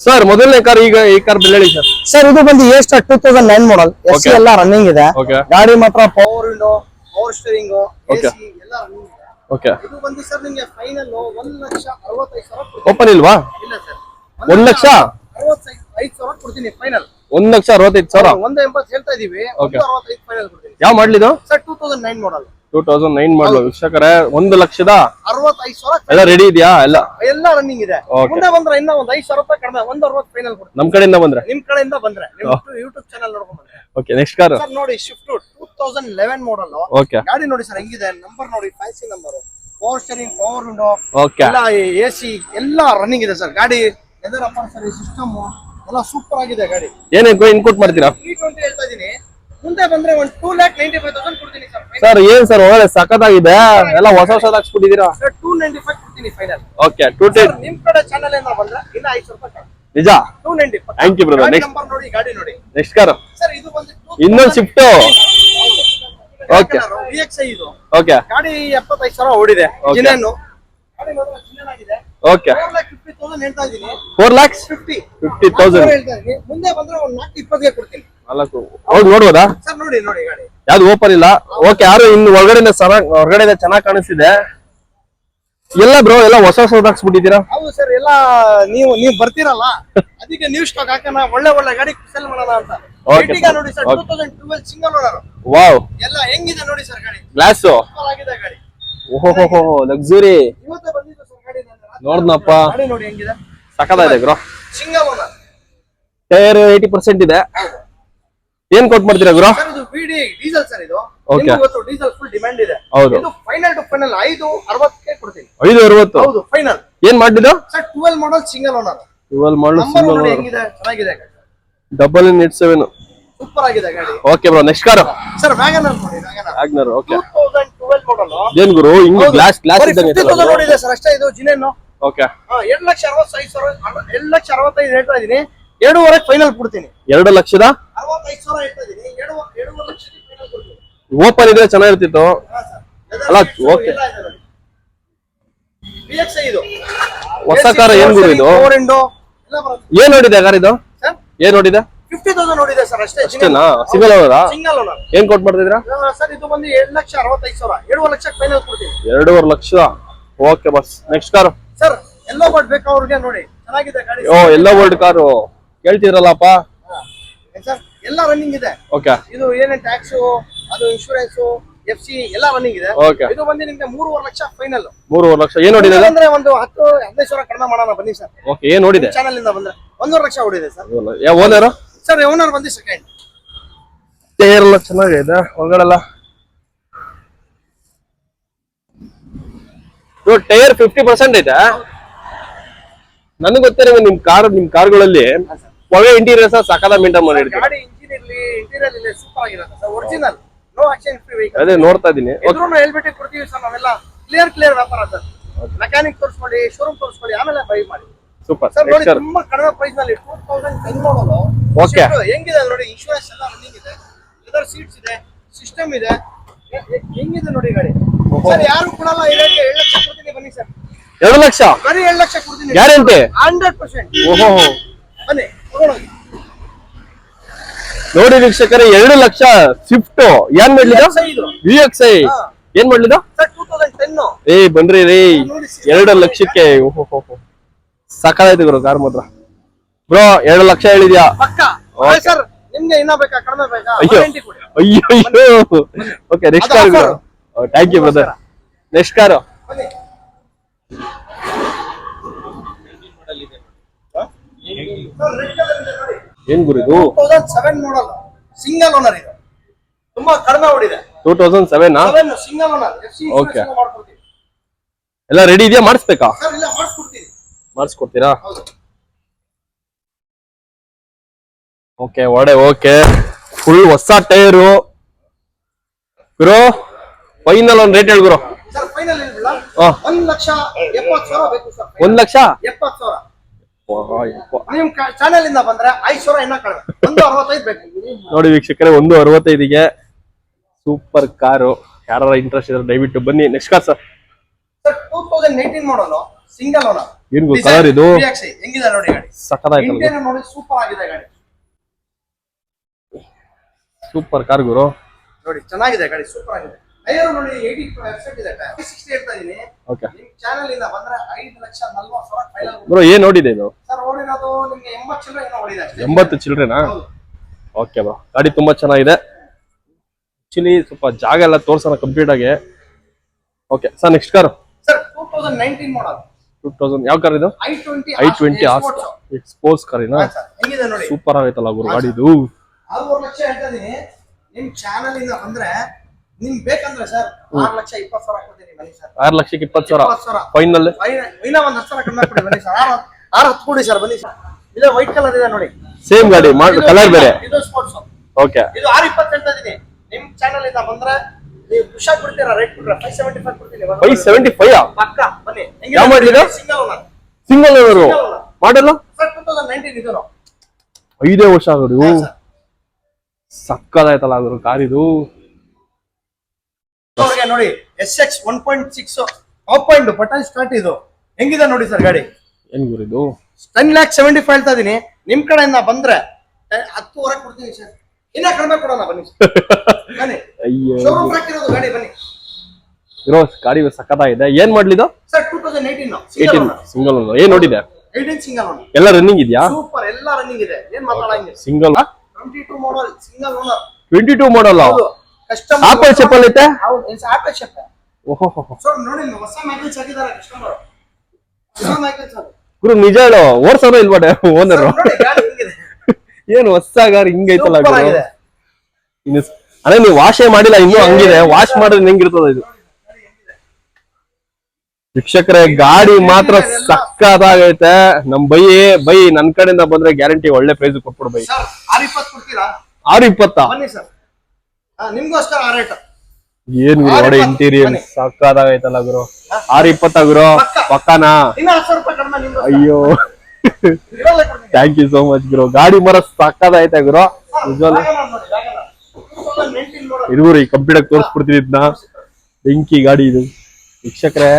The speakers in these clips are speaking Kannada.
ಸರ್ ಮೊದಲನೇ ಕಾರ್ ಈಗ ಈ ಕಾರ್ ಬೆಲೆ ಹೇಳಿ ಸರ್ ಸರ್ ಇದು ಬಂದು ಎಷ್ಟು star two thousand nine model yes ಎಲ್ಲ ರನ್ನಿಂಗ್ ಇದೆ. ಗಾಡಿ ಮಾತ್ರ power window power steering Okay. ಎಲ್ಲ ರನ್ನಿಂಗ್ ಇದೆ. ಓಕೆ ಇದು ಬಂದು ಸರ್ ನಿಮಗೆ ಫೈನಲ್ ಒಂದ್ ಲಕ್ಷ ಅರವತ್ತೈದು ಸಾವಿರ ಕೊಡ್ತೀನಿ. ಓಪನ್ ಇಲ್ವಾ? ಇಲ್ಲ ಸರ್ ಒಂದ್ ಲಕ್ಷ ಅರವತ್ತೈದು ಐದು ಸಾವಿರ ಕೊಡ್ತೀನಿ ಫೈನಲ್ ಒಂದ್ ಲಕ್ಷ ಅರವತ್ತೈದು ಸಾವಿರ? ಒಂದು ಎಂಬತ್ತು ಹೇಳ್ತಾ ಇದೀವಿ. ಒಂದು Okay. ಅರವತ್ತೈದು ಫೈನಲ್ ಕೊಡ್ತೀನಿ. ಯಾವ ಮಾಡ್ಲಿದು sir two thousand nine model two thousand nine ಮಾಡಲು. ವೀಕ್ಷಕರೇ ಒಂದು ಲಕ್ಷದ ಅರವತ್ತೈದು ಸಾವಿರ ಎಲ್ಲ ರೆಡಿ ಇದೆಯಾ? ಎಲ್ಲ? ಎಲ್ಲ ರನ್ನಿಂಗ್ ಇದೆ. ಮುಂದೆ ಬಂದ್ರೆ ಇನ್ನ ಒಂದ್ ಐದು ಸಾವಿರ ರೂಪಾಯಿ ಕಡಿಮೆ ಒಂದ್ ಅರವತ್ತು ಫೈನಲ್ ಕೊಡ್ತೀನಿ. ನಮ್ ಕಡೆಯಿಂದ ಬಂದ್ರೆ? ನಿಮ್ ಕಡೆಯಿಂದ ಬಂದ್ರೆ. ಯೂಟ್ಯೂಬ್ ಚಾನಲ್ ನೋಡ್ಕೊಂಡು ಬಂದ್ರೆ. ಓಕೆ ನೆಕ್ಸ್ಟ್ ಕಾರ್ ಸರ್ ನೋಡಿ shift two thousand eleven model okay ಗಾಡಿ ನೋಡಿ ಸರ್ ಹೆಂಗಿದೆ? ನಂಬರ್ ನೋಡಿ fancy number power steering power window okay ಎಲ್ಲ ಎ ಸಿ ಎಲ್ಲ ರನ್ನಿಂಗ್ ಇದೆ ಸರ್ ಗಾಡಿ ಎದರ್ ಅಪ್ಪ ಸರ್ ಸಿಸ್ಟಮ್ ಎಲ್ಲ ಸೂಪರ್ ಆಗಿದೆ ಗಾಡಿ. ಏನೇನು ಇನ್ಪುಟ್ ಮಾಡ್ತೀರಾ? ತ್ರೀ ಟ್ವೆಂಟಿ ಹೇಳ್ತಾ ಇದೀನಿ ಮುಂದೆ ಬಂದ್ರೆ ಒಂದು two lakh ninety five thousand ಕೊಡ್ತೀನಿ ಸರ್ ಸರ್ ಏನ್ ಸರ್ ಒಳ್ಳೆ ಸಖತ್ತಾಗಿದೆ? ಎಲ್ಲ ಹೊಸ ಹೊಸದ ಹಾಕ್ಸ್ಬಿಟ್ಟಿದ್ದೀರಾ ಸರ್ ಟೂ ನೈಂಟಿ ಫೈವ್ ಕೊಡ್ತೀನಿ ಫೈನಲ್ ಓಕೆ ಟೂ ಟೆನ್ ನಿಮ್ ಕಡೆ ಚಾನಲ್ ಏನ ಬಂದ್ರೆ ಇನ್ನ ಐದು ಸಾವಿರ ರೂಪಾಯಿ ನಿಜ? Two ninety thank you brother next number ನೋಡಿ ಗಾಡಿ ನೋಡಿ. ನೆಕ್ಸ್ಟ್ ಕಾರ್ ಸರ್ ಇದು ಬಂದು ಇನ್ನೊಂದು shift okay V X I ಇದು. ಓಕೆ ಗಾಡಿ ಎಪ್ಪತ್ತೈದು ಸಾವಿರ ಓಡಿದೆ. ಜಿನೇನು okay four lakhs fifty fifty thousand ಮುಂದೆ ಬಂದ್ರೆ ಒಂದ್ ನಾಲ್ಕು ಇಪ್ಪತ್ತಿಗೆ ಕೊಡ್ತೀನಿ. ನಾಲ್ಕು. ಹೌದು ನೋಡ್ಬೋದಾ? ಸರ್ ನೋಡಿ ನೋಡಿ ಗಾಡಿ ಯಾವ್ದು ಓಪನ್ ಇಲ್ಲ? ಓಕೆ ಯಾರು ಇನ್ನು ಒಳಗಡೆ ಸರ ಹೊರಗಡೆ ಚೆನ್ನಾಗಿ ಕಾಣಿಸ್ತಿದೆ. ಎಲ್ಲ ಬ್ರೋ ಎಲ್ಲ ಹೊಸ ಹೊಸದ್ ಹಾಕ್ಸ್ಬಿಟ್ಟಿದ್ದೀರಾ? ಹೌದು ಸರ್ ಎಲ್ಲ ನೀವು ನೀವು ಬರ್ತೀರಲ್ಲ? ಅದಕ್ಕೆ ನೀವು ಸ್ಟಾಕ್ ಹಾಕೋಣ ಒಳ್ಳೆ ಒಳ್ಳೆ ಗಾಡಿ ಸೆಲ್ ಮಾಡೋಣ ಅಂತ. Okay, ಈಗ ನೋಡಿ sir two okay. Thousand twelve single owner wow ಎಲ್ಲ ಹೆಂಗಿದೆ ನೋಡಿ ಸರ್ ಗಾಡಿ? ಗ್ಲಾಸು ಸೂಪರ್ ಆಗಿದೆ ಗಾಡಿ. ಓಹೋ ಲಕ್ಸುರಿ ಇವತ್ತೇ ಬಂದಿದ್ದು ಸರ್ ಗಾಡಿ ರಾತ್ರಿ ನೋಡ್ದನಪ್ಪ. ಗಾಡಿ ನೋಡಿ ಹೆಂಗಿದೆ. ಸಖತ್ತಾಗಿದೆ bro single owner tyre eighty percent ಇದೆ. ಏನ್ ಕೊಟ್ ಮಾಡ್ತೀರಾ ಗುರು? ಇದು ಬಿಡಿ ಡೀಸೆಲ್ ಸರ್ ಇದು. Okay. ನಿಮ್ಗೆ ಗೊತ್ತು ಡೀಸೆಲ್ ಫುಲ್ ಡಿಮ್ಯಾಂಡ್ ಇದೆ. ಹೌದು. ಇದು ಫೈನಲ್ ಟು ಫೈನಲ್ ಐದು ಅರವತ್ತಕ್ಕೆ ಕೊಡ್ತೀನಿ. ಐದು ಅರವತ್ತು? ಹೌದು ಫೈನಲ್ ಏನ್ ಮಾಡಿದ್ದು? Sir twelve model single owner twelve ಮಾಡಲು ನಂಬರ್ ಸಿಂಗಲ್ ನೋಡಿ ಹೆಂಗಿದೆ? ಚೆನ್ನಾಗಿದೆ ಗಾಡಿ ಡಬಲ್ ಏಟ್ ಸೆವೆನ್ ಸೂಪರ್ ಆಗಿದೆ ಗಾಡಿ. Okay bro next car sir ನೋಡಿ ಆಗ್ನರ್ okay two thousand twelve model ಏನ್ ಗುರು? ಹಿಂಗ್ ಗ್ಲಾಸ್ ಗ್ಲಾಸ್ ಇದ್ದಂಗೆ ಫಿಫ್ಟಿ ತೌಸಂಡ್ ನೋಡಿದೆ ಸರ್ ಅಷ್ಟೇ ಇದು ಜಿನೇನು ಓಕೆ ಎರಡು ಲಕ್ಷ ಅರವತ್ತೈದು ಸಾವಿರ ಎರಡು ಲಕ್ಷ ಅರವತ್ತೈದು ಹೇಳ್ತಾ ಇದೀನಿ. ಎರಡೂವರೆ ಫೈನಲ್ ಕೊಡ್ತೀನಿ. ಎರಡು ಲಕ್ಷದ? ಓಪನ್ ಇದ್ರೆ ಚೆನ್ನಾಗಿರ್ತಿತ್ತು. ಅಲ್ಲ, ಓಕೆ ಹೊಸ ಕಾರ ಏನ್ ಗುರು ಇದು? ಏನ್ ನೋಡಿದೆ ಕಾರ್ ಇದು? ಏನ್ ನೋಡಿದೆ? ಫಿಫ್ಟಿ ತೌಸಂಡ್ ನೋಡಿದೆ ಸರ್ ಅಷ್ಟೇ ಅಷ್ಟೇನಾ? ಸಿಂಗಲ್ ಅವರಾ ಸಿಂಗಲ್ ಓನರ್ ಏನ್ ಕೊಟ್ ಸರ್ ಇದು ಬಂದು ಎರಡು ಲಕ್ಷ ಅರವತ್ತೈದು ಸಾವಿರ. ಎರಡೂವರೆ ಲಕ್ಷ ಫೈನಲ್ ಕೊಡ್ತೀನಿ. ಎರಡೂವರೆ ಲಕ್ಷ. ಓಕೆ ಬಸ್ ನೆಕ್ಸ್ಟ್ ಕಾರ್ ಸರ್ ಎಲ್ಲೋ ಬಟ್ ಬೇಕು ಅವ್ರಿಗೆ ನೋಡಿ. ಚೆನ್ನಾಗಿದೆ ಗಾಡಿ. ಓ ಎಲ್ಲೋ ವರ್ಲ್ಡ್ ಕಾರು ಕೇಳ್ತಿರಲ್ಲಪ್ಪ ಸರ್? ಎಲ್ಲ ರನ್ನಿಂಗ್ ಇದೆ. ಓಕೆ ಇದು ಏನೇನ್ ಟ್ಯಾಕ್ಸ್ ಅದು ಇನ್ಶೂರೆನ್ಸ್ ಎಫ್ ಸಿ ಎಲ್ಲ ರನ್ನಿಂಗ್ ಇದೆ. ಓಕೆ ಇದು ಬಂದು ನಿಮ್ಗೆ ಮೂರುವರೆ ಲಕ್ಷ ಫೈನಲ್ ಮೂರುವರೆ ಲಕ್ಷ. ಏನ್ ನೋಡಿದೆ ಅಂದ್ರೆ ಒಂದು ಹತ್ತು ಹದಿನೈದು ಸಾವಿರ ಕಡಿಮೆ ಮಾಡೋಣ ಬನ್ನಿ ಸರ್. ಓಕೆ ಏನ್ ನೋಡಿದೆ? ಚಾನಲ್ ಇಂದ ಬಂದ್ರೆ ಒಂದೂವರೆ ಲಕ್ಷ ಹೊಡಿದೆ ಸರ್. ಯಾವ ಓನರ್ ಸರ್ ಓನರ್ ಬಂದು ಸೆಕೆಂಡ್ ಟೈರ್ ಎಲ್ಲ ಚೆನ್ನಾಗಿದೆ ಒಳಗಡೆಲ್ಲ? ಟೈರ್ ಫಿಫ್ಟಿ ಪರ್ಸೆಂಟ್ ಐತೆ. ನನಗೆ ಗೊತ್ತಿರೋ ನಿಮ್ ಕಾರ್ ನಿಮ್ ಕಾರ್ಗಳಲ್ಲಿ ಒಳ್ಳೆ ಇಂಟೀರಿಯರ್ಸ್ ಸಕಲ ಮೇಂಟೈನ್ ಮಾಡಿರ್ತೀವಿ ಗಾಡಿ ಇಂಜಿನ್ ಇರ್ಲಿ ಇಂಟೀರಿಯರ್ ಇರ್ಲಿ ಸೂಪರ್ ಆಗಿರುತ್ತೆ ಸರ್ ಒರಿಜಿನಲ್ ನೋ ಮಾಡಿ ಫ್ರೀ ವೆಹಿಕಲ್ ಅದೇ ನೋಡ್ತಾ ಇದೀನಿ ಎದುರು ಹೇಳ್ಬಿಟ್ಟು ಕೊಡ್ತೀವಿ ಸರ್ ನಾವೆಲ್ಲ. ಕ್ಲಿಯರ್ ಕ್ಲಿಯರ್ ವ್ಯಾಪಾರ ಸರ್. ಮೆಕ್ಯಾನಿಕ್ ತೋರಿಸ್ಕೊಳ್ಳಿ ಶೋರೂಮ್ ತೋರಿಸ್ಕೊಳ್ಳಿ ಆಮೇಲೆ ಬೈ ಮಾಡಿ. ಸೂಪರ್ ಸರ್ ನೋಡಿ ತುಂಬಾ ಕಡಿಮೆ ಪ್ರೈಸ್ನಲ್ಲಿ ಟೂ ತೌಸಂಡ್ ಟೆನ್ ಮಾಡೋದು Okay. ಹೆಂಗಿದೆ ನೋಡಿ ಇನ್ಶೂರೆನ್ಸ್ ಎಲ್ಲ ರನ್ನಿಂಗ್ ಇದೆ. ಲೆದರ್ ಸೀಟ್ಸ್ ಇದೆ ಸಿಸ್ಟಮ್ ಇದೆ. ಹೆಂಗಿದೆ ನೋಡಿ ಗಾಡಿ? ಸರ್ ಯಾರು ಕೊಡಲ್ಲ ಏಳು ಲಕ್ಷ ಕೊಡ್ತೀನಿ ಬನ್ನಿ ಸರ್. ಎರಡು ಲಕ್ಷ? ಬರೀ ಎರಡು ಲಕ್ಷ ಕೊಡ್ತೀನಿ. Guarantee hundred percent. ಓಹೋ. ಬನ್ನಿ. ನೋಡಿ ವೀಕ್ಷಕರೇ ಎರಡು ಲಕ್ಷ ಸ್ವಿಫ್ಟ್ ಏನ್ ಮಾಡ್ಲಿದ. ವಿ ಎಕ್ಸ್ ಐ ಏನ್ ಮಾಡ್ಲಿದ? ಏ ಬನ್ರಿ ರೀ ಎರಡು ಲಕ್ಷಕ್ಕೆ ಓಹೋ ಸಕಾಲಾಯ್ತು ಗುರು ಕಾರ್ ಮಾತ್ರ. ಬ್ರೋ ಎರಡು ಲಕ್ಷ ಹೇಳಿದ್ಯಾ? ಪಕ್ಕ. ಸರ್ ನಿಮ್ಗೆ ಇನ್ನ ಬೇಕಾ? ಕಡಿಮೆ ಬೇಕಾ? ಅಯ್ಯೋ. ಅಯ್ಯೋ ಅಯ್ಯೋ okay next car offer. Thank you brother next car ಬನ್ನಿ ಸರ್ ರೆಡ್ ಕಲರ್ ಇದೆ ನೋಡಿ ಏನ್ ಗುರು ಇದು? Two thousand seven model single owner ಇದು. ತುಂಬಾ ಕಡಿಮೆ ಓಡಿದೆ two thousand seven seven single owner Okay. ಮಾಡ್ಕೊಡ್ತೀವಿ ಎಲ್ಲ ರೆಡಿ ಇದೆಯಾ? ಮಾಡಿಸ್ಬೇಕಾ? ಸರ್ ಇಲ್ಲ ಮಾಡಿಸ್ಕೊಡ್ತೀವಿ ಮಾಡಿಸ್ಕೊಡ್ತೀರಾ? ಹೌದು. ಓಕೆ ಒಡೆ ಓಕೆ ಫುಲ್ ಹೊಸ ಟೈರು ಗುರು ಫೈನಲ್ ಒಂದ್ ರೇಟ್ ಹೇಳಿ ಗುರು. ಸರ್ ಫೈನಲ್ ಹಾ. ಒಂದ್ ಲಕ್ಷ ಎಪ್ಪತ್ತು ಸಾವಿರ ಬೇಕು ಸರ್ ಒಂದ್ ಲಕ್ಷ? ಎಪ್ಪತ್ತು ಸಾವಿರ. ನಿಮ್ ಚಾನೆಲ್ ಇಂದ ಬಂದ್ರೆ ಸಾವಿರ ಇನ್ನ ಕಡಿಮೆ. ಒಂದು ಅರವತ್ತೈದು ಬೇಕು. ನೋಡಿ ವೀಕ್ಷಕರೇ ಒಂದು ಅರವತ್ತೈದಿಗೆ ಸೂಪರ್ ಕಾರು ಯಾರ ಇಂಟ್ರೆಸ್ಟ್ ಇದ್ರೆ ದಯವಿಟ್ಟು ಬನ್ನಿ. Next car sir sir two thousand eighteen model single owner ಏನ್ ಕಲರ್ ಇದು? ಹೆಂಗಿದೆ ನೋಡಿ ಗಾಡಿ? ಇಂಟೀರಿಯರ್ ನೋಡಿ ಸೂಪರ್ ಆಗಿದೆ ಗಾಡಿ. ಸೂಪರ್ ಕಾರ್ ಗುರು. ನೋಡಿ ಚೆನ್ನಾಗಿದೆ ಗಾಡಿ ಸೂಪರ್ ಆಗಿದೆ. ಟೈರ್ ನೋಡಿ ಏಯ್ಟಿ ಪರ್ಸೆಂಟ್ ಇದೆ ಸಿಕ್ಸ್ಟಿ ಹೇಳ್ತಾ ಇದೀನಿ. ಓಕೆ ನಿಮ್ ಚಾನಲ್ ಇಂದ ಬಂದ್ರೆ ಐದು ಲಕ್ಷ ನಲ್ವತ್ತು ಸಾವಿರ ಫೈನಲ್ ಬ್ರೋ ಏನ್ ನೋಡಿದೆ ಇದು? ಸರ್ ಓಡಿರೋದು ನಿಮ್ಗೆ ಎಂಬತ್ತು ಚಿಲ್ಲರೆ ಏನೋ ಓಡಿದೆ ಅಷ್ಟೇ. ಎಂಬತ್ತು ಚಿಲ್ಡ್ರೆನಾ ಓಕೆ ಬ್ರೋ ಗಾಡಿ ತುಂಬಾ ಚೆನ್ನಾಗಿದೆ. ಆಕ್ಚುಲಿ ಸ್ವಲ್ಪ ಜಾಗ ಎಲ್ಲ ತೋರ್ಸೋಣ ಕಂಪ್ಲೀಟ್ ಆಗಿ. Okay sir next car sir two thousand nineteen model two thousand ಯಾವ ಕಾರ್ ಇದು? I twenty i twenty sports ಕಾರಿನ ಸೂಪರ್ ಆಗೈತಲ್ಲ ಗುರು ಗಾಡಿ ಇದು ಆರೂವರೆ ಲಕ್ಷ ಹೇಳ್ತಾ ಇದೀನಿ. ನಿಮ್ ಚಾನಲ್ ಇಂದ ಬಂದ್ರೆ ನಿಮ್ ಬೇಕಂದ್ರೆ ಸರ್ ಆರ್ ಲಕ್ಷ ಇಪ್ಪತ್ತು ಸಾವಿರ ಕೊಡ್ತೀನಿ ಬನ್ನಿ ಸರ್ ಆರ್ ಲಕ್ಷಕ್ಕೆ ಇಪ್ಪತ್ತು ಸಾವಿರ? ಇಪ್ಪತ್ತು ಸಾವಿರ. ಫೈನಲ್ ಇನ್ನ ಒಂದ್ ಹತ್ತು ಸಾವಿರ ಕಮ್ಮಿ ಕೊಡಿ ಬನ್ನಿ ಸರ್ ಆರು ಆರು ಹತ್ತು ಕೊಡಿ ಸರ್ ಬನ್ನಿ ಸರ್ ಇದು ವೈಟ್ ಕಲರ್ ಇದೆ ನೋಡಿ. ಸೇಮ್ ಗಾಡಿ ಕಲರ್ ಬೇರೆ. ಇದು ಸ್ಪೋರ್ಟ್ಸ್ ಓಕೆ ಇದು ಆರ್ ಇಪ್ಪತ್ತು ಹೇಳ್ತಾ ಇದೀನಿ. ನಿಮ್ ಚಾನಲ್ ಇಂದ ಬಂದ್ರೆ ನೀವು ಖುಷಿಯಾಗಿ ಕೊಡ್ತೀರಾ ರೇಟ್ ಕೊಡ್ರ ಫೈವ್ ಸೆವೆಂಟಿ ಫೈವ್ ಕೊಡ್ತೀನಿ ಫೈವ್ ಸೆವೆಂಟಿ ಫೈವ್ ಪಕ್ಕ ಬನ್ನಿ. ಯಾವ ಮಾಡಿದ್ರು single owner single owner model sir two thousand nineteen ಇದು ಐದೇ ವರ್ಷ ಆಗೋದು. ಸಕ್ಕದಾಯ್ತಲ್ಲ ಆಗೋರು ಕಾರ್ ಅವ್ರಿಗೆ ನೋಡಿ S X one point six top point button start ಇದು. ಹೆಂಗಿದೆ ನೋಡಿ ಸರ್ ಗಾಡಿ? ಏನ್ ಗುರಿದು ಟೆನ್ ಲ್ಯಾಕ್ ಸೆವೆಂಟಿ ಫೈವ್ ಹೇಳ್ತಾ ಇದೀನಿ. ನಿಮ್ ಕಡೆಯಿಂದ ಬಂದ್ರೆ ಹತ್ತುವರೆ ಕೊಡ್ತೀನಿ ಸರ್ ಇನ್ನ ಕಡಿಮೆ ಕೊಡೋಣ ಬನ್ನಿ sir. ಬನ್ನಿ. ಅಯ್ಯೋ. ಶೋರೂಮ್ ಹಾಕಿರೋದು ಗಾಡಿ ಬನ್ನಿ. ಇರೋ ಗಾಡಿ ಸಕ್ಕತ್ತಾಗಿದೆ ಏನ್ ಮಾಡ್ಲಿದು sir two thousand eighteen eighteen single ಏನ್ ನೋಡಿದೆ? ಏಯ್ಟೀನ್ ಸಿಂಗಲ್ ಎಲ್ಲ ರನ್ನಿಂಗ್ ಇದೆಯಾ? ಸೂಪರ್ ಎಲ್ಲ ರನ್ನಿಂಗ್ ಇದೆ. ಏನ್ ಮಾತಾಡಂಗಿಲ್ಲ single twenty two model single owner twenty two model ಹೌದು. ಆಪಲ್ ಚಪ್ಪಲ್ ಐತೆ? ಹೌದು ಆಪಲ್ ಚಪ್ಪಲ್ ಓಹೋ ನೋಡಿ ಹೊಸ ಮ್ಯಾಗ್ನೆಟ್ಸ್ ಹಾಕಿದ್ದಾರೆ ಕಸ್ಟಮರ್ ಹೊಸ ಗುರು ನಿಜ ಹೇಳು ಓಡ್ಸೋದ ಇಲ್ವಾ ಓನರ್ ಏನು ಹಿಂಗೈತಲ್ಲ ಇನ್ನು ಅದೇ ನೀವು ವಾಶೇ ಮಾಡಿಲ್ಲ ಇನ್ನೂ ಹಂಗಿದೆ. ವಾಶ್ ಮಾಡಿದ್ರೆ ಹೆಂಗಿರ್ತದ ಇದು. ಶಿಕ್ಷಕರೇ ಗಾಡಿ ಮಾತ್ರ ಸಕ್ಕದಾಗೈತೆ ನಮ್ ಬೈ ಬೈ ನನ್ ಕಡೆಯಿಂದ ಬಂದ್ರೆ ಗ್ಯಾರಂಟಿ ಒಳ್ಳೆ ಪ್ರೈಸ್ ಕೊಟ್ಬಿಡ್ಬೈ ಆರ್ ಇಪ್ಪತ್ತು ಕೊಡ್ತೀರಾ ಆರು ಇಪ್ಪತ್ತಾ ಬನ್ನಿ ಸರ್ ನಿಮ್ಗೋಸ್ಕರ ಆ ರೇಟ್ ಏನ್ ಗುರು ಒಡೆ ಇಂಟೀರಿಯರ್. ಸಕ್ಕದಾಗೈತಲ್ಲ ಗುರು. ಆರು ಇಪ್ಪತ್ತ ಗುರು ಪಕ್ಕ. ಪಕ್ಕನಾ? ಇನ್ನ ಹತ್ತು ರೂಪಾಯಿ ಕಡಿಮೆ ಅಯ್ಯೋ. ಥ್ಯಾಂಕ್ ಯು ಸೋ ಮಚ್ ಗುರು. ಗಾಡಿ ಮರ ಸಕ್ಕದಾಗೈತೆ ಗುರು? ನಿಜವಲ್ಲ ಇದು R ನೋಡಿ Wagon R. 2019 model. ಇರುವರು ಈ ಕಂಪ್ಯೂಟರ್ ತೋರಿಸ್ಬಿಡ್ತೀನಿ ಇದನ್ನ ಬೆಂಕಿ ಗಾಡಿ ಇದು. ವೀಕ್ಷಕರೇ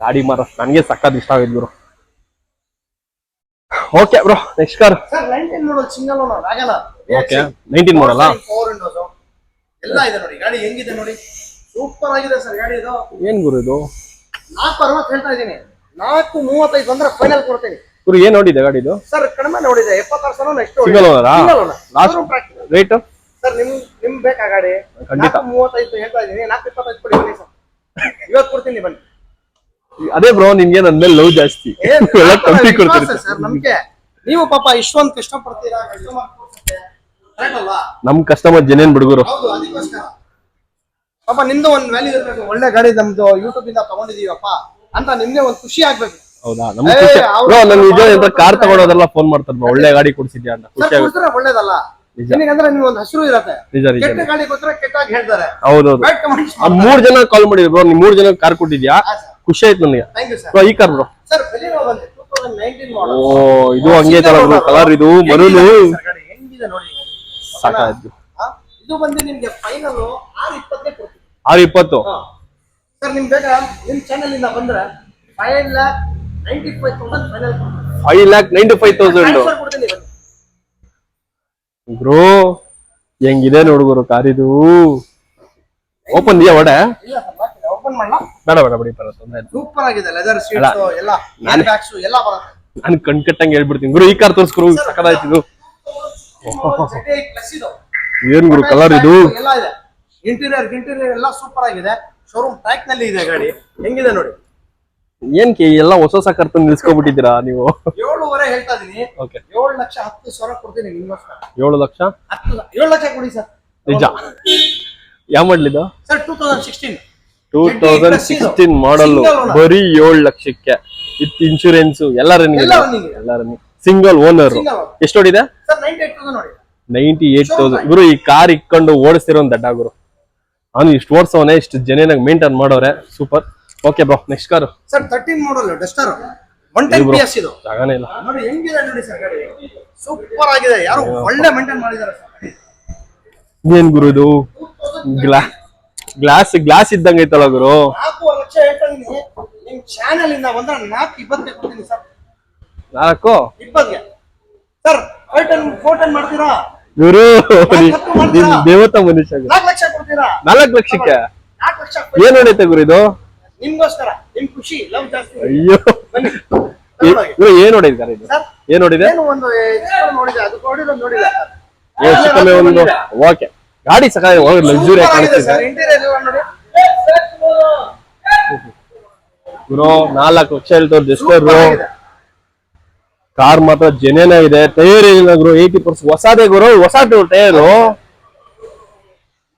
ಗಾಡಿ ಮರ ನನ್ಗೆ ಸಕ್ಕತ್ ಇಷ್ಟ ಆಗಿದ್ ಗುರು. Okay bro next car sir 19 ಎಲ್ಲ ಇದೆ ನೋಡಿ ಗಾಡಿ ಹೆಂಗಿದೆ ನೋಡಿ. ಸೂಪರ್ ಆಗಿದೆ ಸರ್ ಗಾಡಿ ಇದು. ಏನ್ ಗುರು ಇದು? ನಾಲ್ಕು ಅರವತ್ತು ಹೇಳ್ತಾ ಇದ್ದೀನಿ. ನಾಲ್ಕು ಮೂವತ್ತೈದು ಬಂದ್ರೆ ಫೈನಲ್ ಕೊಡ್ತೀನಿ. ಗುರು ಏನ್ ನೋಡಿದೆ ಗಾಡಿ ಇದು? ಸರ್ ಕಡಿಮೆ ನೋಡಿದೆ ಎಪ್ಪತ್ತಾರು ಸಾವಿರ ನೆಕ್ಸ್ಟ್ ಸಿಂಗಲ್ ಓನರಾ ಲಾಸ್ಟ್ ಲಾಸ್ಟ್ ರೇಟ್ ಸರ್ ನಿಮ್ ನಿಮ್ ಬೇಕಾ ಗಾಡಿ? ಖಂಡಿತ. ನಾಲ್ಕು ಮೂವತ್ತೈದು ಹೇಳ್ತಾ ಇದ್ದೀನಿ. ನಾಲ್ಕು ಇಪ್ಪತ್ತೈದು ಕೊಡಿ ಬನ್ನಿ ಸರ್. ಇವತ್ತು ಕೊಡ್ತೀನಿ ಬನ್ನಿ. ಅದೇ ಬ್ರೋ ನಿಮ್ಗೆ ನನ್ ಮೇಲೆ ಲವ್ ಜಾಸ್ತಿ. ಎಲ್ಲ ಕಮ್ಮಿ ಸರ್ ನಮ್ಗೆ. ನೀವು ಪಾಪ ಇಷ್ಟೊಂದು ಕಷ್ಟಪಡ್ತೀರಾ? ಕಸ್ಟಮರ್ ನಮ್ ಕಸ್ಟಮರ್ ಜನೇನ್ ಬಿಡುಗರು. ಹೌದು ಪಾಪ ನಿಮ್ದು ಒಂದ್ ವ್ಯಾಲ್ಯೂ ಇರ್ಬೇಕು ಒಳ್ಳೆ ಗಾಡಿ ನಮ್ದು ಯೂಟ್ಯೂಬ್ ಇಂದ ತಗೊಂಡಿದೀವಪ್ಪ ಅಂತ ನಿಮ್ಗೆ ಒಂದ್ ಖುಷಿ ಆಗ್ಬೇಕು. ಹೌದಾ? ನಮ್ ನನ್ ನಿಜ ಕಾರ್ ತಗೊಳೋದೆಲ್ಲ ಫೋನ್ ಮಾಡ್ತಾರ್ bro. ಒಳ್ಳೆ ಗಾಡಿ ಕೊಡ್ಸಿದ್ಯಾ ಅಂತ. ಖುಷಿ ಆಗುತ್ತೆ. ಕೊಡ್ತಾರೆ ಒಳ್ಳೇದಲ್ಲ. ನಿನಗಂದ್ರೆ ಒಂದು ಹಸಿರು ಇರತ್ತೆ. ನಿಜ ನಿಜ ಕೆಟ್ಟ ಗಾಡಿ ಕೆಟ್ಟಾಗಿ ಹೇಳ್ತಾರೆ. ಹೌದೌದು. ಆ ಮೂರ್ ಜನ ಕಾಲ್ ಮಾಡಿದ್ರು ಬ್ರೋ ನೀವು ಮೂರ್ ಜನ ಕಾರ್ ಕೊಟ್ಟಿದ್ಯಾ? ಖುಷಿ ಆಯ್ತು ನನಗೆ. ಬ್ರೋ ಈ ಕಾರ್ ಬ್ರೋ ಸರ್ ಬೆಲಿನೋ ಓ ಇದು ಹಂಗೆ ಕಲರ್ ಇದು ಮರೂನು? ಹೆಂಗಿದೆ ನೋಡಿ ಸಾಕಾಯ್ತು. ಇದು ಬಂದು ನಿಮ್ಗೆ ಫೈನಲ್ ಆರು ಇಪ್ಪತ್ತೇ ಕೊಡ್ತೀನಿ. ಆರು ಇಪ್ಪತ್ತು. ಸರ್ ನಿಮ್ ಬೇಗ ನಿಮ್ ಚಾನೆಲ್ ಇಂದ ಬಂದ್ರೆ five lakh ninety five thousand final five lakh ninety five thousand bro ಹೆಂಗಿದೆ ನೋಡುಗರು ಕಾರಿದು? ಓಪನ್ ಇದೆಯಾ ಒಡೆ ಇಲ್ಲ ಓಪನ್ ಮಾಡಲ್ಲ ಬೇಡ ಬೇಡ ಬಿಡಿ ಬರ ತೊಂದ್ರೆ ಸೂಪರ್ ಆಗಿದೆ ಲೆದರ್. ಸೀಟ್ಸ್ ಎಲ್ಲ. ಬರುತ್ತೆ. ನಾನು ಕಣ್ ಕಟ್ಟಂಗ್ ಹೇಳ್ಬಿಡ್ತೀನಿ. ಗುರು ಈ ಕಾರ್ ತೋರಿಸ್ಕೊರು ಸಕದಾಯ್ತು ಏನ್ ಗುರು ಕಲರ್ ಇದು? ಎಲ್ಲ ಇದೆ. ಇಂಟೀರಿಯರ್ ಇಂಟೀರಿಯರ್ ಎಲ್ಲ ಸೂಪರ್ ಆಗಿದೆ. ಶೋರೂಮ್ ಟ್ರ್ಯಾಕ್ನಲ್ಲಿ ಇದೆ ಗಾಡಿ. ಹೆಂಗಿದೆ ನೋಡಿ? ಏನ್ ಕಿ ಎಲ್ಲ ಹೊಸ ಹೊಸ ಕರ್ತ ನಿಲ್ಸ್ಕೊಬಿಟ್ಟಿದ್ದೀರಾ ನೀವು? ಏಳುವರೆ ಹೇಳ್ತಾ ಇದೀನಿ. ಓಕೆ ಏಳು ಲಕ್ಷ ಹತ್ತು ಸಾವಿರ ಕೊಡ್ತೀನಿ ನಿಮ್ಗೋಸ್ಕರ ಏಳು ಲಕ್ಷ? ಹತ್ತು ಏಳು ಲಕ್ಷ ಕೊಡಿ ಸರ್. ನಿಜ. ಯಾವ ಮಾಡ್ಲಿದ್ದು sir two thousand sixteen two thousand sixteen model ಬರೀ ಏಳು ಲಕ್ಷಕ್ಕೆ. ವಿತ್ ಇನ್ಶೂರೆನ್ಸ್ ಎಲ್ಲ ರನ್ನಿಂಗ್ ಎಲ್ಲ ರನ್ನಿಂಗ್ ಸಿಂಗಲ್ ಓನರ್ ಎಷ್ಟು ಹೊಡಿದೆ ನೈಂಟಿ ಏಟ್ ತೌಸಂಡ್ ಗುರು ಈ ಕಾರ್ ಇಕ್ಕೊಂಡು ಓಡಿಸ್ತಿರೋ ದಡ್ಡ ಗುರು. ಅವನು ಇಷ್ಟು ಓಡಿಸೋನೆ ಇಷ್ಟು ಜನೇನಾಗ ಮೇಂಟೈನ್ ಮಾಡೋರೆ. ಸೂಪರ್ ಓಕೆ ಬಾ next car sir thirteen model Duster one ten bro. ಇದು. ಜಾಗನೇ ಇಲ್ಲ. ನೋಡಿ ಹೆಂಗಿದೆ ನೋಡಿ ಸರ್ ಗಾಡಿ. ಸೂಪರ್ ಆಗಿದೆ. ಯಾರು ಒಳ್ಳೆ ಮೇಂಟೈನ್ ಮಾಡಿದ್ದಾರೆ ಸರ್ ಏನ್ ಗುರು ಇದು? ಗ್ಲಾ ಗ್ಲಾಸ್ ಗ್ಲಾಸ್ ಇದ್ದಂಗೆ ಐತಲ್ಲ ಗುರು. ನಾಲ್ಕು ಲಕ್ಷ ಹೇಳ್ತಾ ನಿಮ್ ಚಾನೆಲ್ ಇಂದ ಬಂದ್ರೆ ನಾಲ್ಕು ಕೊಡ್ತೀನಿ ಸರ್ ನಾಲ್ಕು. ಇಪ್ಪತ್ಗೆ ಸರ್ ಫೋಟನ್ ಫೋಟನ್ ಮಾಡ್ತೀರಾ? ಗುರು ದೇವತಾ ಮನುಷ್ಯ. ನಾಲ್ಕು ಲಕ್ಷ ಕೊಡ್ತೀರಾ? ನಾಲ್ಕು ಲಕ್ಷಕ್ಕೆ? ನಾಲ್ಕು ಲಕ್ಷ ಏನ್ ಹೊಡೈತೆ ಗುರು ಇದು? ನಿಮ್ಗೋಸ್ಕರ ನಿಮ್ ಖುಷಿ ಲವ್ ಜಾಸ್ತಿ. ಅಯ್ಯೋ. ಏನ್ ಹೊಡಿದ್ದಾರೆ ಇದು? ಸರ್ ಏನ್ ಹೊಡಿದೆ ಏನು ಒಂದು ಚಿಕ್ಕದು ನೋಡಿದೆ? ಅದು ನೋಡಿದ್ರೆ ನೋಡಿಲ್ಲ ಏ, ಚಿಕ್ಕಮ್ಮೆ ಒಂದು ಓಕೆ. ಗಾಡಿ ಸಕಾಲ ಲಕ್ಸುರಿ ಕಾಣಿಸ್ತಿದೆ. ಸರ್. ಇಂಟೀರಿಯರ್ ನೋಡಿ. ಗುರು ನಾಲ್ಕು ಲಕ್ಷ ಹೇಳ್ತಾರೆ ಜಸ್ಟರ್. ಕಾರ್ ಮಾತ್ರ ಜೆನ್ಯನ್ ಇದೆ ಟೈರ್ ಏನಿಲ್ಲ ಗುರು ಏಯ್ಟಿ ಪರ್ಸೆಂಟ್ ಹೊಸದೇ ಗುರು ಹೊಸ tyre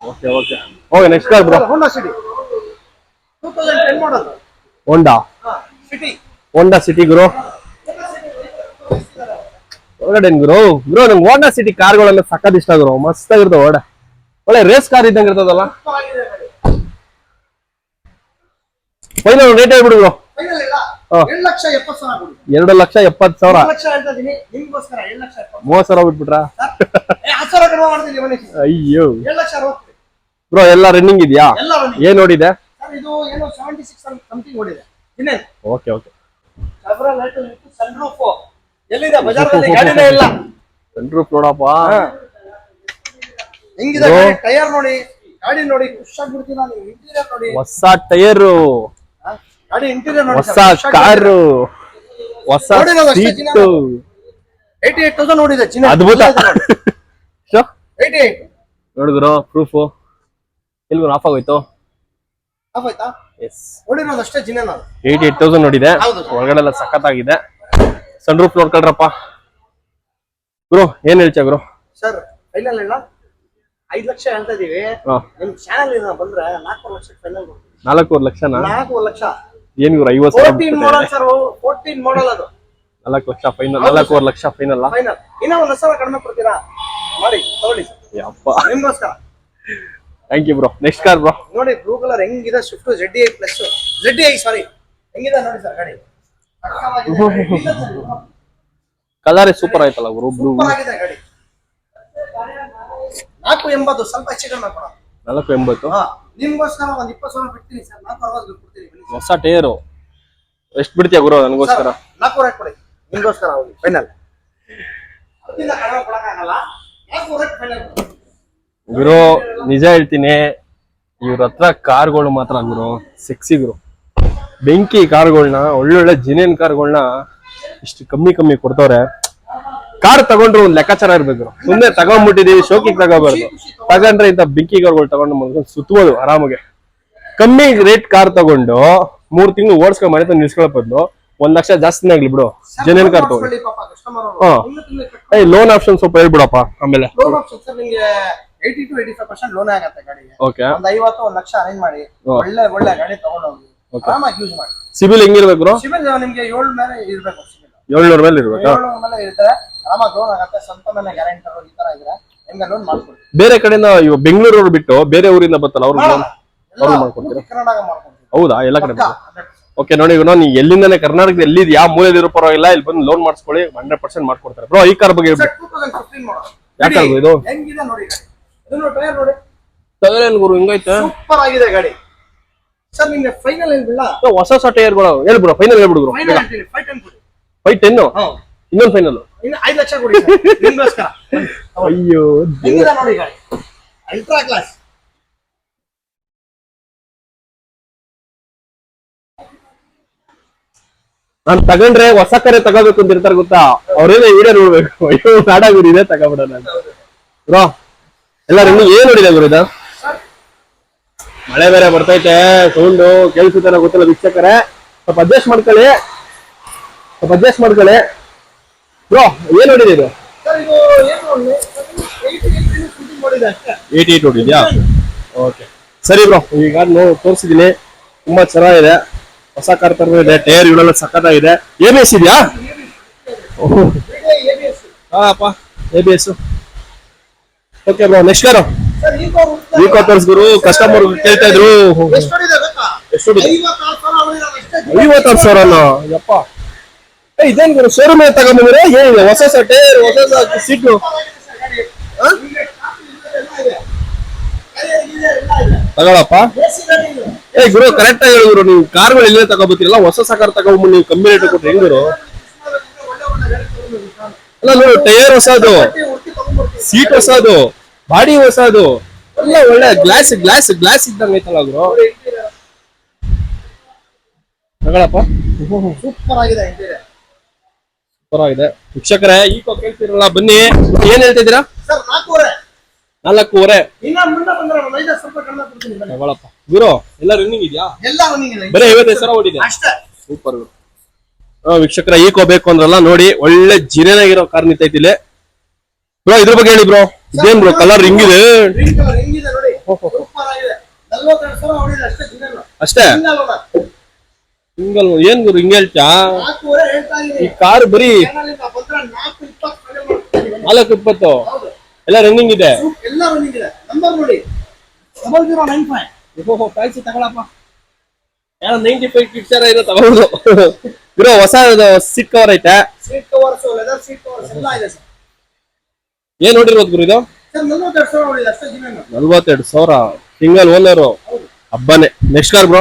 okay okay okay next car bro Honda City Honda City Honda City ಗುರು. ಗುರು? ಗುರು ನಂಗೆ ಹೋಂಡಾ ಸಿಟಿ ಕಾರ್ಗಳೆಲ್ಲ ಸಕ್ಕತ್ ಇಷ್ಟ ಗುರು. ಮಸ್ತ್ ಆಗಿರ್ತಾವ ಹೊಡೆ ಒಳ್ಳೆ ರೇಸ್ ಕಾರ್ ಇದ್ದಂಗೆ ಇರ್ತದಲ್ಲ? ಫೈನಲ್ ರೇಟ್ ಹೇಳ್ಬಿಡು ಗುರು. ಫೈನಲ್ ಇಲ್ಲ. ಹಾ. ಎರಡು ಲಕ್ಷ ಎಪ್ಪತ್ತು ಸಾವಿರ ಕೊಡಿ. ಎರಡು ಲಕ್ಷ ಎಪ್ಪತ್ತು ಸಾವಿರ. ಎರಡು ಲಕ್ಷ ಹೇಳ್ತಾ ಇದೀನಿ. ನಿಮ್ಗೋಸ್ಕರ ಎರಡು ಲಕ್ಷ ಎಪ್ಪತ್ತು. ಮೂವತ್ತು ಸಾವಿರ ಬಿಟ್ಬಿಟ್ರಾ? ಏ, ಹತ್ತು ಸಾವಿರ ಕಡಿಮೆ ಮಾಡ್ತೀನಿ ಬನ್ನಿ ಅಯ್ಯೋ. ಎರಡು ಲಕ್ಷ ಅರವತ್ತು ಬ್ರೋ ಎಲ್ಲ ರನ್ನಿಂಗ್ ಇದೆಯಾ? ಎಲ್ಲ ಬನ್ನಿ ಏನ್ ನೋಡಿದೆ? ಸರ್ ಇದು ಏನೋ ಸೆವೆಂಟಿ ಸಿಕ್ಸ್ ಸಮಥಿಂಗ್ ಓಡಿದೆ ಇನ್ನೇನು? Okay okay. Several light with sunroof ಎಲ್ಲಿದೆ? ಬಜಾರ್ನಲ್ಲಿ ಗಾಡಿನೇ ಇಲ್ಲ. ಸನ್ರೂಫ್ ನೋಡಪ್ಪ. ಹೆಂಗಿದೆ ಗಾಡಿ? ಟೈರ್ ನೋಡಿ. ಗಾಡಿ ನೋಡಿ ಖುಷ್ ಆಗ್ಬಿಡ್ತೀನಿ ನಾನು ಇಂಟೀರಿಯರ್ ನೋಡಿ. ಹೊಸ ಟೈರು ಹಾ? ಗಾಡಿ ಇಂಟೀರಿಯರ್ ನೋಡಿ ಹೊಸ ಕಾರು ಹೊಸ ಸೀಟು. ಏಯ್ಟಿ ಏಟ್ ತೌಸಂಡ್ ನೋಡಿದೆ ಚಿನ್ನ ಅದ್ಭುತ. ಏಯ್ಟಿ ಏಟ್ ನೋಡಿದ್ರು ಪ್ರೂಫು ಎಲ್ಗೂ ಆಫ್ ಆಗೋಯ್ತು. ಆಫ್ ಆಯ್ತಾ? ಎಸ್ ನೋಡಿರೋದು ಅಷ್ಟೇ ಚಿನ್ನ ನಾನು. ಏಯ್ಟಿ ಏಟ್ ತೌಸಂಡ್ ನೋಡಿದೆ. ಒಳಗಡೆ ಎಲ್ಲ ಸಖತ್ತಾಗಿದೆ. Sun roof ನೋಡ್ಕೊಳ್ರಪ್ಪ. ಗುರು ಏನ್ ಹೇಳ್ತ ಗುರು? ಸರ್ ಫೈನಲ್ ಇಲ್ಲ ಐದು ಲಕ್ಷ ಹೇಳ್ತಾ ಇದೀವಿ. ನಿಮ್ ಚಾನಲ್ ಬಂದ್ರೆ ನಾಲ್ಕೂವರೆ ಲಕ್ಷ ಫೈನಲ್ ನಾಲ್ಕೂವರೆ ಲಕ್ಷನಾ? ನಾಲ್ಕೂವರೆ ಲಕ್ಷ. ಏನ್ ಇವ್ರು ಐವತ್ತು ನಾಲ್ಕು ಲಕ್ಷ ಫೈನಲ್ ನಾಲ್ಕೂವರೆ ಲಕ್ಷ ಫೈನಲ್ ಇನ್ನ ಒಂದು ಸಾವಿರ ಕಡಿಮೆ ಕೊಡ್ತೀರಾ? ಮಾಡಿ ತಗೊಳ್ಳಿ ಯಪ್ಪ. ನಿಮ್ಗೋಸ್ಕರ. Thank you bro next car bro ನೋಡಿ ಬ್ಲೂ ಕಲರ್ ಹೆಂಗಿದೆ? Swift Z i plus Z i sorry ಹೆಂಗಿದೆ ನೋಡಿ ಸರ್ ಗಾಡಿ? ಕಲರ್ ಸೂಪರ್ ಆಯ್ತಲ್ಲ ಗುರು ಬ್ಲೂ ಆಗಿದೆ ಗಾಡಿ. ನಾಲ್ಕು ಎಂಬತ್ತು ಸ್ವಲ್ಪ ಹೆಚ್ಚು ಕಡಿಮೆ ಕೊಡ ನಾಲ್ಕು ಎಂಬತ್ತು? ಹಾ. ನಿಮ್ಗೋಸ್ಕರ ಒಂದ್ ಇಪ್ಪತ್ತು ಸಾವಿರ ಬಿಡ್ತೀನಿ ಸರ್ ನಾಲ್ಕು ಅರವತ್ತು ಕೊಡ್ತೀನಿ ಹೊಸ ಟೇರು. ಎಷ್ಟು ಬಿಡ್ತೀಯ ಗುರು ನನಗೋಸ್ಕರ ನಾಲ್ಕು ಕೊಡಿ. ನಿಮ್ಗೋಸ್ಕರ ಹೋಗಿ ಫೈನಲ್ ಅದರಿಂದ ಕಡಿಮೆ ಕೊಡಕ್ಕಾಗಲ್ಲ. ನಾಲ್ಕು ಫೈನಲ್ ಗುರು ನಿಜ ಹೇಳ್ತೀನಿ ಇವ್ರ ಹತ್ರ ಕಾರ್ಗಳು ಮಾತ್ರ ಗುರು ಸೆಕ್ಸಿ ಗುರು. ಬೆಂಕಿ ಕಾರ್ಗಳನ್ನ ಒಳ್ಳೊಳ್ಳೆ ಜಿನೇನ್ ಕಾರ್ಗಳನ್ನ ಇಷ್ಟು ಕಮ್ಮಿ ಕಮ್ಮಿ ಕೊಡ್ತವ್ರೆ. ಕಾರ್ ತಗೊಂಡ್ರು ಒಂದ್ ಲೆಕ್ಕಾಚಾರ ಇರ್ಬೇಕು. ಸುಮ್ನೆ ತಗೊಂಡ್ಬಿಟ್ಟಿದೀವಿ ಶೋಕಿಗೆ ತಗೋಬಾರ್ದು. ತಗೊಂಡ್ರೆ ಇಂತ ಬೆಂಕಿ ಕಾರ್ಗಳು ತಗೊಂಡು ಮನ್ಕೊಂಡು ಸುತ್ತಬೋದು ಆರಾಮಾಗೆ. ಕಮ್ಮಿ ರೇಟ್ ಕಾರ್ ತಗೊಂಡು ಮೂರ್ ತಿಂಗಳು ಓಡಿಸ್ಕೊಂಡ್ ಮನೆ ತಂದು ಬದಲು ಒಂದ್ ಲಕ್ಷ ಜಾಸ್ತಿನೇ ಆಗ್ಲಿ ಬಿಡು. ಜನೇನ್ ಕಾರ್ ತಗೊಂಡು. ಹಾ. ಏಯ್ ಲೋನ್ ಆಪ್ಷನ್ ಸ್ವಲ್ಪ ಹೇಳ್ಬಿಡಪ್ಪ ಆಮೇಲೆ. ಲೋನ್ ಆಪ್ಷನ್ ಸರ್ ನಿಮ್ಗೆ eighty two eighty five percent loan ಆಗತ್ತೆ ಗಾಡಿಗೆ. ಓಕೆ ಒಂದ್ ಐವತ್ತು ಒಂದ್ ಲಕ್ಷ ಅರೇಂಜ್ ಮಾಡಿ. ಒಳ್ಳೆ ಒಳ್ಳೆ ಗಾಡಿ ತಗೊಂಡೋಗಿ ಆರಾಮಾಗಿ ಯೂಸ್ ಮಾಡಿ. ಸಿಬಿಲ್ ಹೆಂಗಿರ್ಬೇಕು ಏಳ್ನೂರ ಸಿವಿಲ್ ನಿಮ್ಗೆ ಏಳು ಮೇಲೆ ಇರ್ಬೇಕು ಏಳ್ನೂರ ಮೇಲೆ ಇರ್ಬೇಕಾ? ಏಳು ಮೇಲೆ ಇರ್ತಾರೆ. ಆರಾಮಾಗಿ ಲೋನ್ ಆಗತ್ತೆ ಸ್ವಂತ ಮೇಲೆ ಗ್ಯಾರಂಟರ್ ಈ ತರ ಇದ್ರೆ ನಿಮ್ಗೆ ಲೋನ್ ಮಾಡ್ಕೊಡ್ತೀವಿ. ಬೇರೆ ಕಡೆಯಿಂದ ಇವಾಗ ಬೆಂಗಳೂರವ್ರು ಬಿಟ್ಟು ಬೇರೆ ಊರಿಂದ ಬರ್ತಲ್ಲ ಅವ್ರು. ಅವ್ರು ಮಾಡ್ಕೊಡ್ತೀರಾ? ಕರ್ನಾಟಕ ಮಾಡ್ಕೊಡ್ತೀವಿ. ಹೌದಾ? ಎಲ್ಲ ಕಡೆ. ಓಕೆ ನೋಡಿ ಇವನು ನೀ ಎಲ್ಲಿಂದಾನೆ ಕರ್ನಾಟಕದ ಎಲ್ಲಿ ಯಾವ ಮೂಲೆಯಲ್ಲಿ ಇರೋ ಪರವಾಗಿಲ್ಲ ಇಲ್ಲಿ ಬಂದು ಲೋನ್ ಮಾಡಿಸ್ಕೊಳ್ಳಿ ಹಂಡ್ರೆಡ್ ಪರ್ಸೆಂಟ್ ಮಾಡ್ಕೊಡ್ತಾರೆ. ಬ್ರೋ ಈ ಕಾರ್ ಬಗ್ಗೆ ಹೊಸ 2015 model. ಯಾಕೆ ಗಾಡಿ ಇದು? ಹೆಂಗಿದೆ ನೋಡಿ ಗಾಡಿ. ಇದನ್ನು ಟೈರ್ ನೋಡಿ. ಟೈರ್ ಗುರು ಹಿಂಗೈತೆ? ಸೂಪರ್ ಆಗಿದೆ ಗಾಡಿ. ಸರ್ ನಿಮ್ಗೆ ಫೈನಲ್ ಹೊಸ ಹೊಸ ಟೈರ್ಗಳು ಹೇಳ್ಬಿಡು ಫೈನಲ್ ಹೇಳ್ಬಿಡು ಫೈನಲ್ ಫೈವ್ ಟೆನ್ ಕೊಡಿ. ಫೈವ್ ಟೆನ್ ಇನ್ನೊಂದು ಫೈನಲ್ ಇನ್ನು ಐದು ಲಕ್ಷ ಕೊಡಿ. ನಿಮ್ಗೋಸ್ಕರ. ಅಯ್ಯೋ. ಹೆಂಗಿದೆ ನೋಡಿ ಗಾಡಿ ಅಲ್ಟ್ರಾ ಕ್ಲಾಸ್ ನಾನ್ ತಗೊಂಡ್ರೆ ಹೊಸ ಕರೆ ತಗೋಬೇಕು ಅಂತ ಇರ್ತಾರೆ ಗೊತ್ತಾ? ಅವ್ರೇನೇ ವಿಡಿಯೋ ನೋಡ್ಬೇಕು. ಅಯ್ಯೋ ನಾಡ ಗುರು ಇದೆ ತಗೋಬಿಡೋಣ ಬ್ರೋ ಎಲ್ಲ ನಿಮ್ಗೆ ಏನ್ ನೋಡಿದೆ ಗುರು ಇದು? ಮಳೆ ಬೇರೆ ಬರ್ತೈತೆ ಸೌಂಡು ತರ ಗೊತ್ತಿಲ್ಲ ವೀಕ್ಷಕರೇ. ಸ್ವಲ್ಪ ಅಡ್ಜಸ್ಟ್ ಮಾಡ್ಕೊಳ್ಳಿ. ಸ್ವಲ್ಪ ಅಡ್ಜಸ್ಟ್ ಮಾಡ್ಕೊಳ್ಳಿ. ಬ್ರೋ ಏನ್ ನೋಡಿದೆ ಇದು? ಸರ್ ಇದು ಏನು ಒಳ್ಳೆ ಏಯ್ಟಿ ಏಟ್ ನೋಡಿದ್ಯಾ? ಓಕೆ ಸರಿ ಬ್ರೋ ಈಗ ನೋಡಿ ತೋರಿಸಿದೀನಿ ತುಂಬಾ ಚೆನ್ನಾಗಿದೆ. ಹೊಸ ಕಾರ್ ತರ ಇದೆ ಟೈರ್ ಇವೆಲ್ಲ ಸಖತ್ತಾಗಿದೆ. ಎ ಬಿ ಎಸ್ ಇದೆಯಾ? ABS. ಹಾಪ A B S okay bro next car ಈ ಕಾಟರ್ಸ್ ಗುರು ಕಸ್ಟಮರ್ ಕೇಳ್ತಾ ಇದ್ರು. ಎಷ್ಟು ಹೊಡಿದೆ ಹೊಡಿದೆ? ಐವತ್ತಾರು ಸಾವಿರನ? ಯಪ್ಪ. ಇದೇನ್ ಗುರು ಶೋರೂಮ್ ತಗೊಂಬಂದ್ರೆ ಏನಿದೆ ಹೊಸ ಟೈರ್ ಹೊಸ ಸೀಟು ತಗೊಳಪ್ಪ. ಏ, ಗುರು ಕರೆಕ್ಟ್ ಆಗಿ ಹೇಳಿದ್ರು ನೀವು ಕಾರ್ಗಳು ಇಲ್ಲೇ ತಗೋಬತ್ತಿರಲ್ಲ ಹೊಸ ಸಾಕಾರ ತಗೊಂಡ್ಬಂದು ನೀವು ಕಮ್ಮಿ ರೇಟ್ ಕೊಟ್ರೆ, ಹೆಂಗ್ ಗುರು. ಅಲ್ಲ, ನೋಡು ಟೈರ್ ಹೊಸದು. ಸೀಟ್ ಹೊಸದು, ಬಾಡಿ ಹೊಸದು, ಎಲ್ಲ ಒಳ್ಳೆ ಗ್ಲಾಸ್ ಗ್ಲಾಸ್ ಗ್ಲಾಸ್ ಇದ್ದಂಗೆ ಐತಲ್ಲ ಗುರು ತಗೊಳಪ್ಪ ಸೂಪರ್ ಆಗಿದೆ ಪರವಾಗಿದೆ ವೀಕ್ಷಕರೇ ಈಕೋ ಕೇಳ್ತಿರಲ್ಲ ಬನ್ನಿ. ಏನ್ ಹೇಳ್ತಿದ್ದೀರಾ? ನಾಲ್ಕೂವರೆ. ತಗೊಳಪ್ಪ ಗುರು ಎಲ್ಲ ರನ್ನಿಂಗ್ ಇದೆಯಾ? ಬರೀ ಐವತ್ತೈದು ಸಾವಿರ ಓಡಿದೆ. ಸೂಪರ್ ವೀಕ್ಷಕರ ಈಕೋ ಬೇಕು ಅಂದ್ರಲ್ಲ ನೋಡಿ ಒಳ್ಳೆ ಜಿರೇನಾಗಿರೋ ಕಾರ್ ನಿಂತೈತಿ ಇಲ್ಲಿ. ಬ್ರೋ ಇದ್ರ ಬಗ್ಗೆ ಹೇಳಿ ಬ್ರೋ. ಇದೇನ್ ಬ್ರೋ ಕಲರ್ ಹಿಂಗಿದೆ ಅಷ್ಟೇ ಹಿಂಗಲ್ ಏನ್ ಗುರು ಹಿಂಗೆ ಹೇಳ್ತಾ ಈ ಕಾರ್ ಬರೀ ನಾಲ್ಕು ಇಪ್ಪತ್ತು ಎಲ್ಲ ರನ್ನಿಂಗ್ ಇದೆ. ಎಲ್ಲ ರನ್ನಿಂಗ್ ಇದೆ. ನಂಬರ್ ನೋಡಿ. ಡಬಲ್ ಜೀರೋ ನೈನ್ ಫೈವ್ ಓಹೋ ಫ್ಯಾನ್ಸಿ ತಗೊಳಪ್ಪ. ಯಾರೋ ನೈಂಟಿ ಫೈವ್ ಕಿಟ್ಸರ ಇರೋ ತಗೊಳ್ಳೋದು ಗುರು ಹೊಸ ಸೀಟ್ ಕವರ್ ಐತೆ. Seat covers leather seat covers ಎಲ್ಲ ಇದೆ ಸರ್ ಏನ್ ನೋಡಿರೋದು ಗುರು ಇದು? ನಲ್ವತ್ತೆರಡು ಸಾವಿರ ಸಿಂಗಲ್ ಓನರು ಹಬ್ಬನೇ. Next car bro